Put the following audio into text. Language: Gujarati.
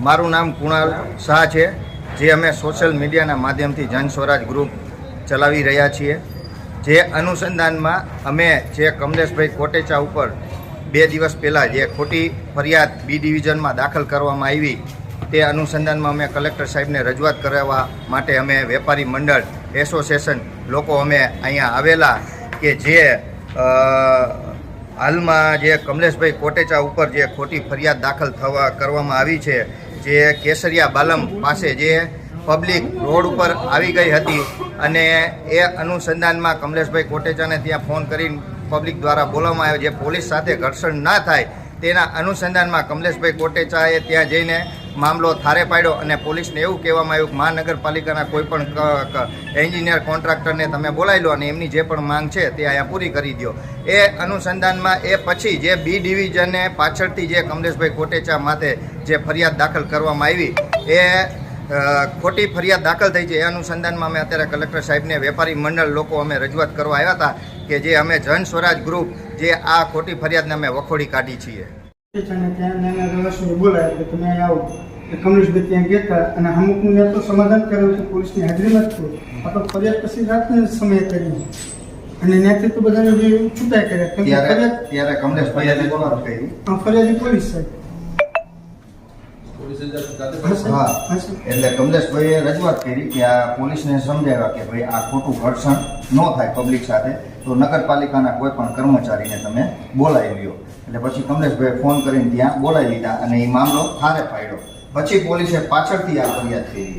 મારું નામ કુણાલ શાહ છે, જે અમે સોશિયલ મીડિયાના માધ્યમથી જન સ્વરાજ ગ્રુપ ચલાવી રહ્યા છીએ. જે અનુસંધાનમાં અમે જે કમલેશભાઈ કોટેચા ઉપર બે દિવસ પહેલાં જે ખોટી ફરિયાદ બી ડિવિઝનમાં દાખલ કરવામાં આવી, તે અનુસંધાનમાં અમે કલેક્ટર સાહેબને રજૂઆત કરવા માટે અમે વેપારી મંડળ એસોસિએશન લોકો અમે અહીંયા આવેલા કે જે હાલમાં જે કમલેશભાઈ કોટેચા ઉપર જે ખોટી ફરિયાદ દાખલ થવા કરવામાં આવી છે જે કેસરિયા બાલમ પાસે જે પબ્લિક રોડ ઉપર આવી ગઈ હતી અને એ અનુસંધાનમાં કમલેશભાઈ કોટેચાને ત્યાં ફોન કરીને પબ્લિક દ્વારા બોલાવવામાં આવ્યો. જે પોલીસ સાથે ઘર્ષણ ના થાય તેના અનુસંધાનમાં કમલેશભાઈ કોટેચાએ ત્યાં જઈને મામલો થારે પાડ્યો અને પોલીસને એવું કહેવામાં આવ્યું કે મહાનગરપાલિકાના કોઈ પણ ક- ક- એન્જિનિયર, કોન્ટ્રાક્ટરને તમે બોલાવી લો અને એમની જે પણ માંગ છે તે અહીંયા પૂરી કરી દો એ અનુસંધાનમાં એ પછી જે બી ડિવિઝને પાછળથી જે કમલેશભાઈ કોટેચા માથે જે ફરિયાદ દાખલ કરવામાં આવી, એ ખોટી ફરિયાદ દાખલ થઈ છે. એ અનુસંધાનમાં અમે અત્યારે કલેક્ટર સાહેબને વેપારી મંડળ લોકો અમે રજૂઆત કરવા આવ્યા હતા કે જે અમે જન સ્વરાજ ગ્રુપ જે આ ખોટી ફરિયાદને અમે વખોડી કાઢી છીએ. બોલાયા કે તમે આવો. કમલેશભાઈ ત્યાં ગયા અને અમુકનું મેં તો સમાધાન કર્યું છે પોલીસની હાજરીમાં જ થયું આ તો ફરિયાદ પછી રાતના સમયે કરી અને ત્યાંથી તો બધાને જે છૂટાઈ કર્યા. કે ત્યારે કમલેશભાઈ ફરિયાદી પોલીસ સાહેબ હા, એટલે કમલેશભાઈએ રજૂઆત કરી કે આ પોલીસને સમજાવ્યા કે ભાઈ આ ખોટું ઘર્ષણ ન થાય પબ્લિક સાથે તો નગરપાલિકાના કોઈ પણ કર્મચારીને તમે બોલાવી લ્યો. એટલે પછી કમલેશભાઈએ ફોન કરીને ત્યાં બોલાવી લીધા અને એ મામલો થારે પાડ્યો. પછી પોલીસે પાછળથી આ ફરિયાદ કરી